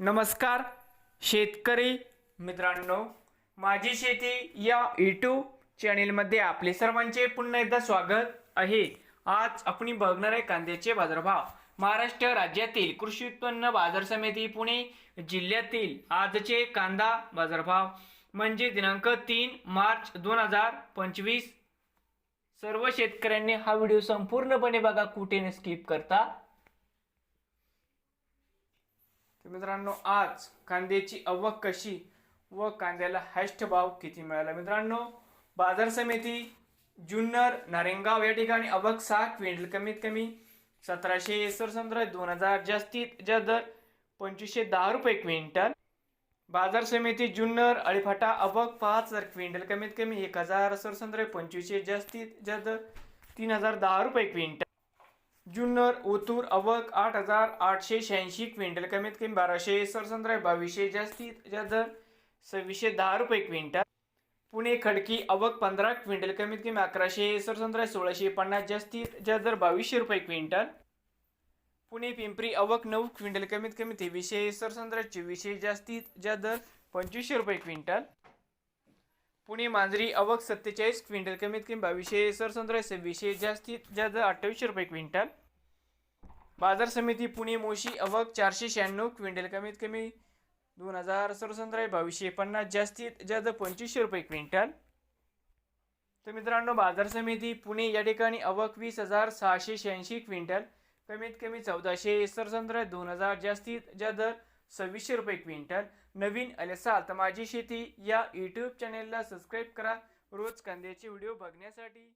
नमस्कार शेतकरी मित्रांनो. माझी शेती या यूट्यूब चॅनेलमध्ये आपले सर्वांचे पुन्हा एकदा स्वागत आहे. आज आपण बघणार आहे कांद्याचे बाजारभाव. महाराष्ट्र राज्यातील कृषी उत्पन्न बाजार समिती पुणे जिल्ह्यातील आजचे कांदा बाजारभाव म्हणजे दिनांक तीन मार्च दोन हजार पंचवीस. सर्व शेतकऱ्यांनी हा व्हिडिओ संपूर्णपणे बघा कुठे न स्किप करता तर मित्रांनो आज कांद्याची आवक कशी व कांद्याला हायस्ट भाव किती मिळाला? मित्रांनो बाजार समिती जुन्नर नारेंगाव या ठिकाणी अवक सहा क्विंटल कमीत कमी सतराशे सरसंद्र दोन हजार जास्तीत जास्त दर पंचवीसशे दहा रुपये क्विंटल. बाजार समिती जुन्नर अळीफाटा अवक पाच हजार क्विंटल कमीत कमी एक हजार सरसंद्र पंचवीसशे जास्तीत जास्त दर तीन हजार दहा रुपये क्विंटल. जुन्नर ओतूर अवक आठ हजार आठशे शहाऐंशी क्विंटल. कमीत कमी बाराशे सरसंद्र बावीसशे जास्तीत जास्त दर सव्वीसशे दहा रुपये क्विंटल. पुणे खडकी अवक पंधरा क्विंटल. कमीत कमी अकराशे सरसंद्र सोळाशे पन्नास जास्तीत जास्त दर बावीसशे रुपये क्विंटल. पुणे पिंपरी अवक नऊ क्विंटल. कमीत कमी तेवीसशे सरसंद्र चोवीसशे जास्तीत जास्त दर पंचवीसशे रुपये क्विंटल. पुणे मांजरी अवक सत्तेचाळीस क्विंटल कमीत कमी बावीसशे सरसंद्र सव्वीसशे जास्तीत जास्त अठ्ठावीसशे रुपये क्विंटल. बाजार समिती पुणे मोशी अवक चारशे शहाण्णव क्विंटल कमीत कमी दोन हजार सरसंद्र बावीसशे पन्नास जास्तीत जास्त पंचवीसशे रुपये क्विंटल. तर मित्रांनो बाजार समिती पुणे या ठिकाणी अवक वीस हजार सहाशे शहाऐंशी क्विंटल कमीत कमी चौदाशे सरसंद्र दोन हजार जास्तीत जास्त सव्वीसशे रुपये क्विंटल. नवीन आले असाल तर माझी शेती या यूट्यूब चॅनेलला सबस्क्राईब करा. रोज कांद्याचे व्हिडिओ बघण्यासाठी.